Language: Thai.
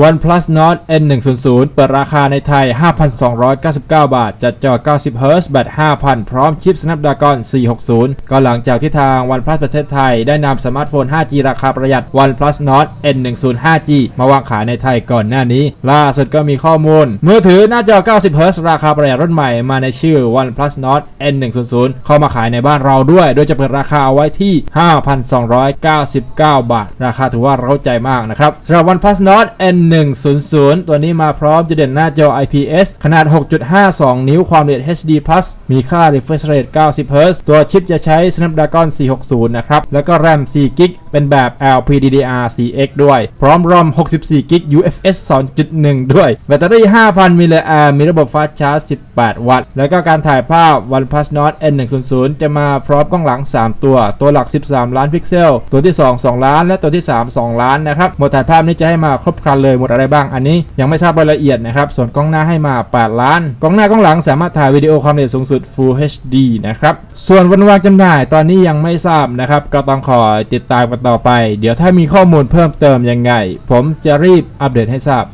OnePlus Nord N100 เปิดราคาในไทย 5,299 บาท จัดจอ 90 Hz แบต 5,000 พร้อมชิป Snapdragon 460 ก็หลังจากที่ทาง OnePlus ประเทศไทย ได้นำสมาร์ทโฟน 5G ราคาประหยัด OnePlus Nord N10 5G มาวางขายในไทยก่อนหน้านี้ ล่าสุดก็มีข้อมูล มือถือหน้าจอ 90 Hz ราคาประหยัดรุ่นใหม่มาในชื่อ OnePlus Nord N100 เข้ามาขายในบ้านเราด้วย โดยจะเปิดราคาเอาไว้ที่ 5,299 บาท ราคาถือว่าเราใจมากนะครับสำหรับ OnePlus Nord N 100 ตัวนี้มาพร้อมจะเด่นหน้าจอ IPS ขนาด 6.52 นิ้วความละเอียด HD Plus มีค่า refresh rate 90 Hz ตัวชิปจะใช้ Snapdragon 460 นะครับ แล้วก็ RAM 4 g b เป็นแบบ LPDDR 4X ด้วย พร้อม ROM 64 g b UFS 2.1 ด้วย แบตเตอรี่ 5,000 มิลลิแอมมีระบบ Fast Charge 18 วัตต์ แล้วก็การถ่ายภาพ OnePlus Nord N100 จะมาพร้อมกล้องหลัง 3 ตัว ตัวหลัก 13 ล้านพิกเซล ตัวที่ 2 2 ล้าน และตัวที่ 3 2 ล้านนะครับโหมดถ่ายภาพนี้จะให้มาครบครันเลยหมดอะไรบ้างอันนี้ยังไม่ทราบรายละเอียดนะครับ ส่วนกล้องหน้าให้มา 8 ล้าน กล้องหน้ากล้องหลังสามารถถ่ายวิดีโอความละเอียดสูงสุด Full HD นะครับ ส่วนวันวางจำหน่ายตอนนี้ยังไม่ทราบนะครับ ก็ต้องขอติดตามกันต่อไป เดี๋ยวถ้ามีข้อมูลเพิ่มเติมยังไง ผมจะรีบอัปเดตให้ทราบ